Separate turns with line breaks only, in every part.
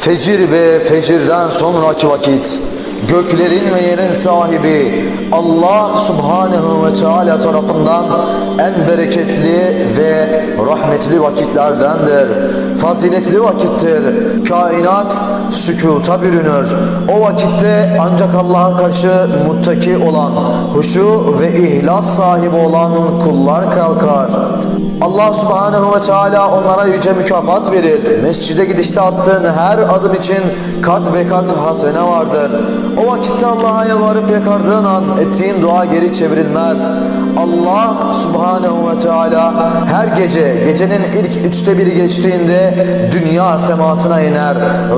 Fecir ve fecirden sonraki vakit göklerin ve yerin sahibi Allah Subhanahu ve Teala tarafından en bereketli ve rahmetli vakitlerdendir. Faziletli vakittir. Kainat sükuta bürünür. O vakitte ancak Allah'a karşı muttaki olan, huşu ve ihlas sahibi olan kullar kalkar. Allah subhanehu ve teala onlara yüce mükafat verir. Mescide gidişte attığın her adım için kat ve kat hasene vardır. O vakitte Allah'a yalvarıp yakardığın an ettiğin dua geri çevrilmez. Allah subhanehu ve teala her gece gecenin ilk üçte biri geçtiğinde dünya semasına iner.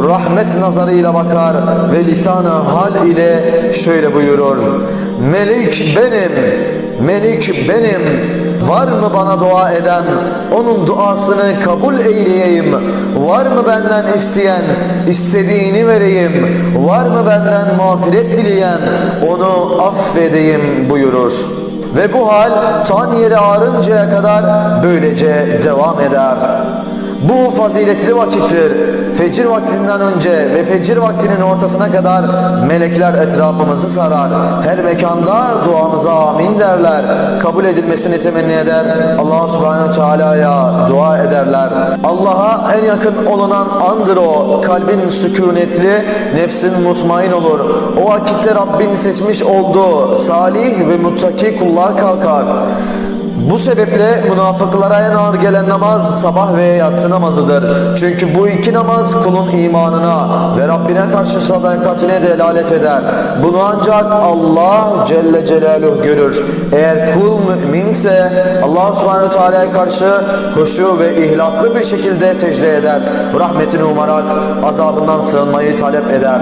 Rahmet nazarıyla bakar ve lisanı hal ile şöyle buyurur. Melik benim, melik benim. Var mı bana dua eden, onun duasını kabul eyleyeyim? Var mı benden isteyen, istediğini vereyim? Var mı benden mağfiret dileyen, onu affedeyim buyurur. Ve bu hal tan yeri ağrıncaya kadar böylece devam eder. Bu faziletli vakittir. Fecir vaktinden önce ve fecir vaktinin ortasına kadar melekler etrafımızı sarar. Her mekanda duamıza amin derler. Kabul edilmesini temenni eder. Allah subhanehu teala'ya dua ederler. Allah'a en yakın olunan andır o. Kalbin sükunetli, nefsin mutmain olur. O vakitte Rabbin seçmiş olduğu salih ve muttaki kullar kalkar. Bu sebeple münafıklara en ağır gelen namaz sabah ve yatsı namazıdır. Çünkü bu iki namaz kulun imanına ve Rabbine karşı sadakatine delalet eder. Bunu ancak Allah Celle Celaluhu görür. Eğer kul müminse Allah Subhanahu Teala'ya karşı huşu ve ihlaslı bir şekilde secde eder. Rahmetini umarak azabından sığınmayı talep eder.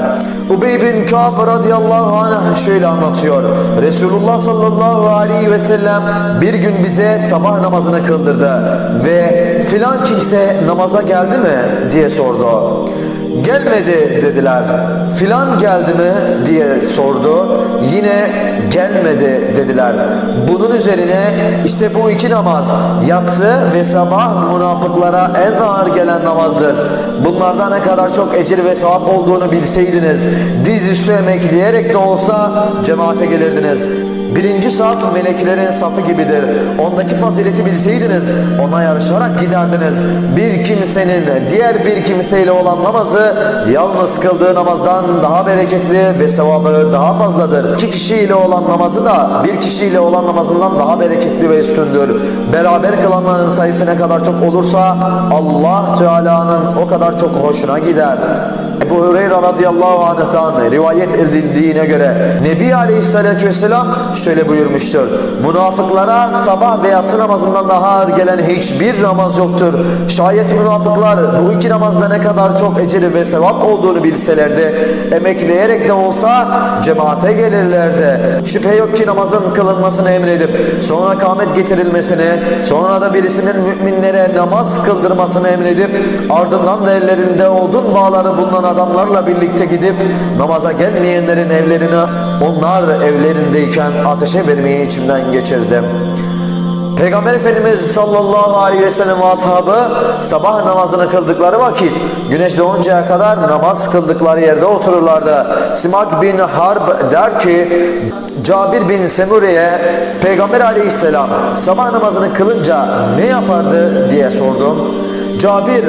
Ubey bin Ka'b radıyallahu anh şöyle anlatıyor. Resulullah sallallahu aleyhi ve sellem bir gün bize sabah namazını kıldırdı ve filan kimse namaza geldi mi diye sordu. Gelmedi dediler. Filan geldi mi diye sordu. Yine gelmedi dediler. Bunun üzerine işte bu iki namaz yatsı ve sabah münafıklara en ağır gelen namazdır. Bunlarda ne kadar çok ecir ve sevap olduğunu bilseydiniz dizüstü emekleyerek de olsa cemaate gelirdiniz. Birinci saf meleklerin safı gibidir. Ondaki fazileti bilseydiniz ona yarışarak giderdiniz. Bir kimsenin diğer bir kimseyle olan namazı yalnız kıldığı namazdan daha bereketli ve sevabı daha fazladır. İki kişiyle olan namazı da bir kişiyle olan namazından daha bereketli ve üstündür. Beraber kılanların sayısı ne kadar çok olursa Allah Teala'nın o kadar çok hoşuna gider. Ebu Hureyre radıyallahu anh'tan rivayet edildiğine göre Nebi aleyhissalatü vesselam şöyle buyurmuştur. Münafıklara sabah ve yatsı namazından daha ağır gelen hiçbir namaz yoktur. Şayet münafıklar bu iki namazda ne kadar çok eciri ve sevap olduğunu bilselerdi, emekleyerek de olsa cemaate gelirlerdi. Şüphe yok ki namazın kılınmasını emredip sonra kâmet getirilmesini, sonra da birisinin müminlere namaz kıldırmasını emredip ardından da ellerinde odun bağları bulunan adamlarla birlikte gidip namaza gelmeyenlerin evlerini onlar evlerindeyken ateşe vermeyi içimden geçirdim. Peygamber Efendimiz sallallahu aleyhi ve sellem ashabı sabah namazını kıldıkları vakit güneş doğuncaya kadar namaz kıldıkları yerde otururlardı. Simak bin Harb der ki Cabir bin Semuri'ye Peygamber aleyhisselam sabah namazını kılınca ne yapardı diye sordum. Cabir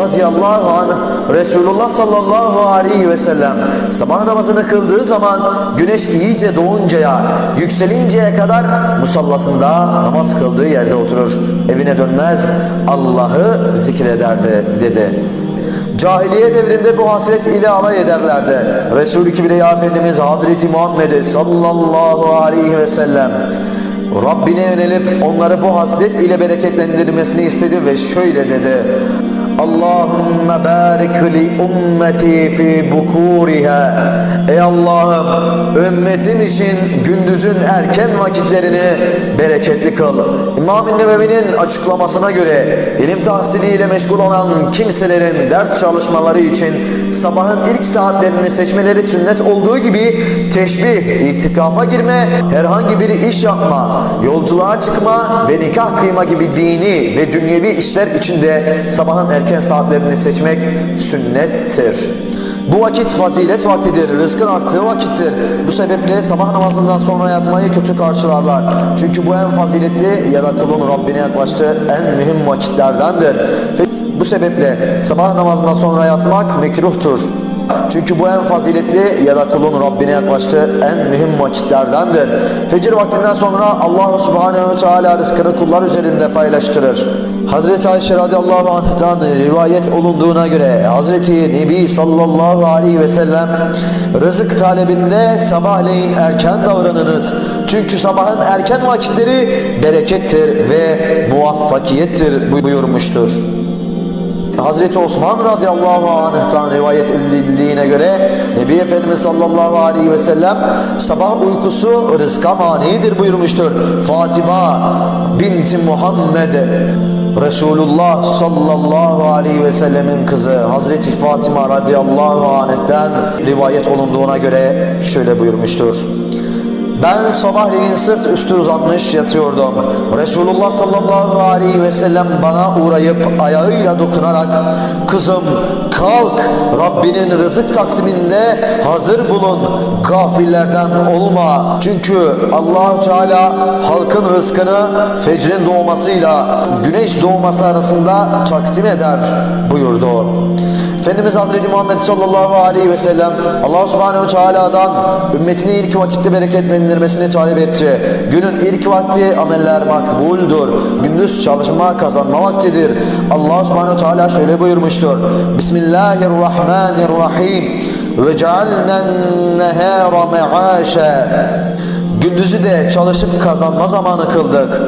radıyallahu anh Resulullah sallallahu aleyhi ve sellem sabah namazını kıldığı zaman güneş iyice doğuncaya yükselinceye kadar musallasında namaz kıldığı yerde oturur. Evine dönmez Allah'ı zikrederdi dedi. Cahiliye devrinde bu hasret ile alay ederlerdi. Resul-i Kibriya Efendimiz Hazreti Muhammed sallallahu aleyhi ve sellem Rabbine yönelip onları bu haslet ile bereketlendirmesini istedi ve şöyle dedi. Allahümme barik li ümmeti fi bukuriha. Ey Allah'ım ümmetim için gündüzün erken vakitlerini bereketli kıl. İmam-ı Nebevi'nin açıklamasına göre ilim tahsiliyle meşgul olan kimselerin ders çalışmaları için sabahın ilk saatlerini seçmeleri sünnet olduğu gibi teşbih, itikafa girme, herhangi bir iş yapma, yolculuğa çıkma ve nikah kıyma gibi dini ve dünyevi işler içinde sabahın erken erken saatlerini seçmek sünnettir. Bu vakit fazilet vaktidir, rızkın arttığı vakittir. Bu sebeple sabah namazından sonra yatmayı kötü karşılarlar. Çünkü bu en faziletli ya da kulun Rabbine yaklaştığı en mühim vakitlerdendir. Bu sebeple sabah namazından sonra yatmak mekruhtur. Çünkü bu en faziletli ya da kulun Rabbine yaklaştığı en mühim vakitlerdendir. Fecir vaktinden sonra Allah Subhanahu ve Teala rızkını kullar üzerinde paylaştırır. Hazreti Ayşe radıyallahu anh'tan rivayet olunduğuna göre Hazreti Nebi sallallahu aleyhi ve sellem rızık talebinde sabahleyin erken davranınız. Çünkü sabahın erken vakitleri berekettir ve muvaffakiyettir buyurmuştur. Hazreti Osman radıyallahu anh'tan rivayet edildiğine göre Nebi Efendimiz sallallahu aleyhi ve sellem sabah uykusu rızka manidir buyurmuştur. Fatima binti Muhammed Resulullah sallallahu aleyhi ve sellemin kızı Hazreti Fatima radıyallahu anh'ten rivayet olunduğuna göre şöyle buyurmuştur. Ben sabahleyin sırt üstü uzanmış yatıyordum. Resulullah sallallahu aleyhi ve sellem bana uğrayıp ayağıyla dokunarak kızım kalk Rabbinin rızık taksiminde hazır bulun gafillerden olma. Çünkü allah Teala halkın rızkını fecrin doğmasıyla güneş doğması arasında taksim eder buyurdu. Efendimiz Hazreti Muhammed sallallahu aleyhi ve sellem Allah subhanehu teala'dan ümmetini ilk vakitte bereketlendirmesini talep etti. Günün ilk vakti ameller makbuldur. Gündüz çalışma kazanma vaktidir. Allah subhanehu teala şöyle buyurmuştur. Bismillahirrahmanirrahim. Ve cealnen nehâra me'âşe. Gündüzü de çalışıp kazanma zamanı kıldık.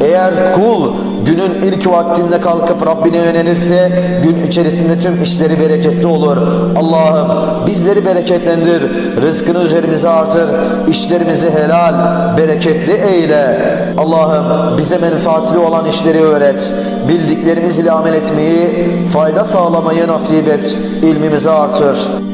Eğer kul günün ilk vaktinde kalkıp Rabbine yönelirse gün içerisinde tüm işleri bereketli olur. Allah'ım bizleri bereketlendir, rızkını üzerimize artır, işlerimizi helal, bereketli eyle. Allah'ım bize menfaatli olan işleri öğret, bildiklerimiz ile amel etmeyi, fayda sağlamayı nasip et, ilmimizi artır.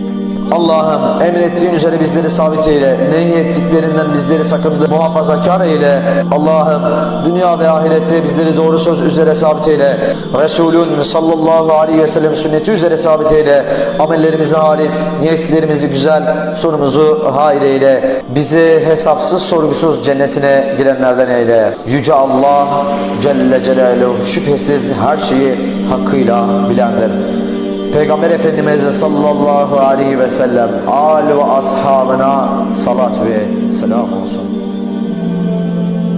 Allah'ım emrettiğin üzere bizleri sabit eyle. Nehyettiklerinden bizleri sakındı muhafazakar eyle. Allah'ım dünya ve ahirette bizleri doğru söz üzere sabit eyle. Resulün sallallahu aleyhi ve sellem sünneti üzere sabit eyle. Amellerimizi halis, niyetlerimizi güzel, sonumuzu hayır eyle. Bizi hesapsız sorgusuz cennetine girenlerden eyle. Yüce Allah Celle Celaluhu şüphesiz her şeyi hakkıyla bilendir. Peygamber Efendimiz sallallahu aleyhi ve sellem al ve ashabına salat ve selam olsun.